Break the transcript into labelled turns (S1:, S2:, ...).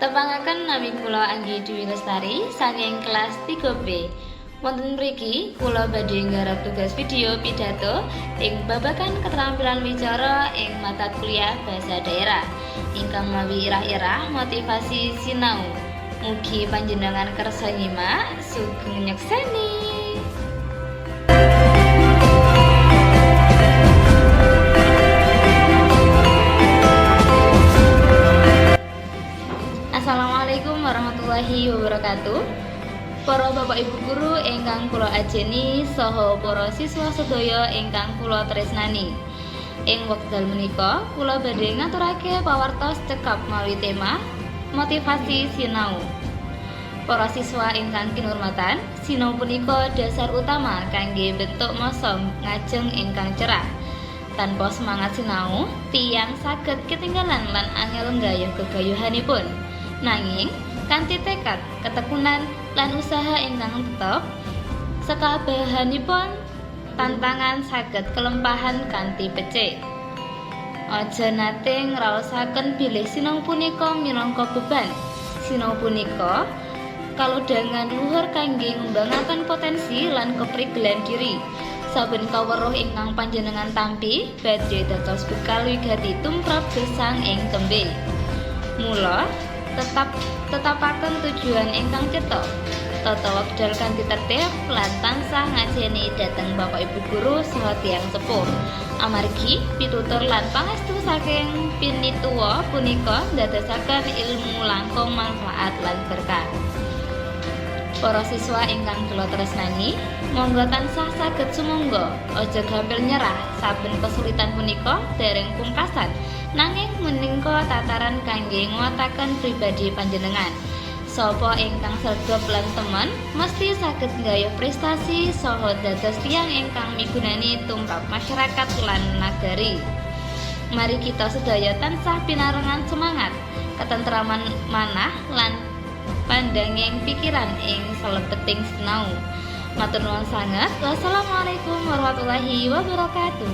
S1: Tepangaken nami kula Anggi Dwi Lestari saking kelas 3B. Wonten mriki kula badhe nggarap tugas video pidato ing babagan keterampilan wicara ing mata kuliah bahasa daerah ingkang mawi irah-irah motivasi sinau. Mugi panjenengan kersa nyimak sugeng nyekseni. Assalamualaikum warahmatullahi wabarakatuh. Para bapak ibu guru ingkang kula ajeni saha para siswa sedaya ingkang kula tresnani. Ing wekdal menika kula badhe ngaturake pawartos cekap mawi tema motivasi sinau. Para siswa ingkang kinurmatan, sinau punika dasar utama kangge bentuk masa ngajeng ingkang cerah. Tanpa semangat sinau, tiang saged ketinggalan lan angel nggayuh gegayuhanipun. Nanging kanthi tekad, ketekunan lan usaha ingkang tetep sekabehanipun tantangan saged kelempahan kanthi becik. Aja nate ngraosaken bilih sinau punika minangka beban. Sinau punika kalodhangan luhur kangge ngembangaken potensi lan keprigelan diri. Saben kaweruh ingkang panjenengan tampi badhe dados bekal wigati tumrap gesang ing tembe. Mula tetap tetapaken tujuan ingkang cetha. Tata wekdal kanthi tertib lan tansah ngajeni dhateng Bapak Ibu guru saha tiyang sepuh. Amargi pitutur lan pangestu saking pinituwa punika ndadosaken ilmu langkung manfaat lan berkah. Para siswa ingkang kula tresnani, monggo tansah saged sumangga, aja gampil nyerah saben kesulitan punika dereng pungkasan, nanging menika tataran kangge nguataken pribadi panjenengan. Sapa ingkang sregep lan temen mesti saged nggayuh prestasi saha dados tiyang ingkang migunani tumrap masyarakat lan nagari. Mari kita sedaya tansah pinarengan semangat, ketentraman manah lan pandanging pikiran ing salebeting sinau. Matur nuwun sanget. Wassalamualaikum warahmatullahi wabarakatuh.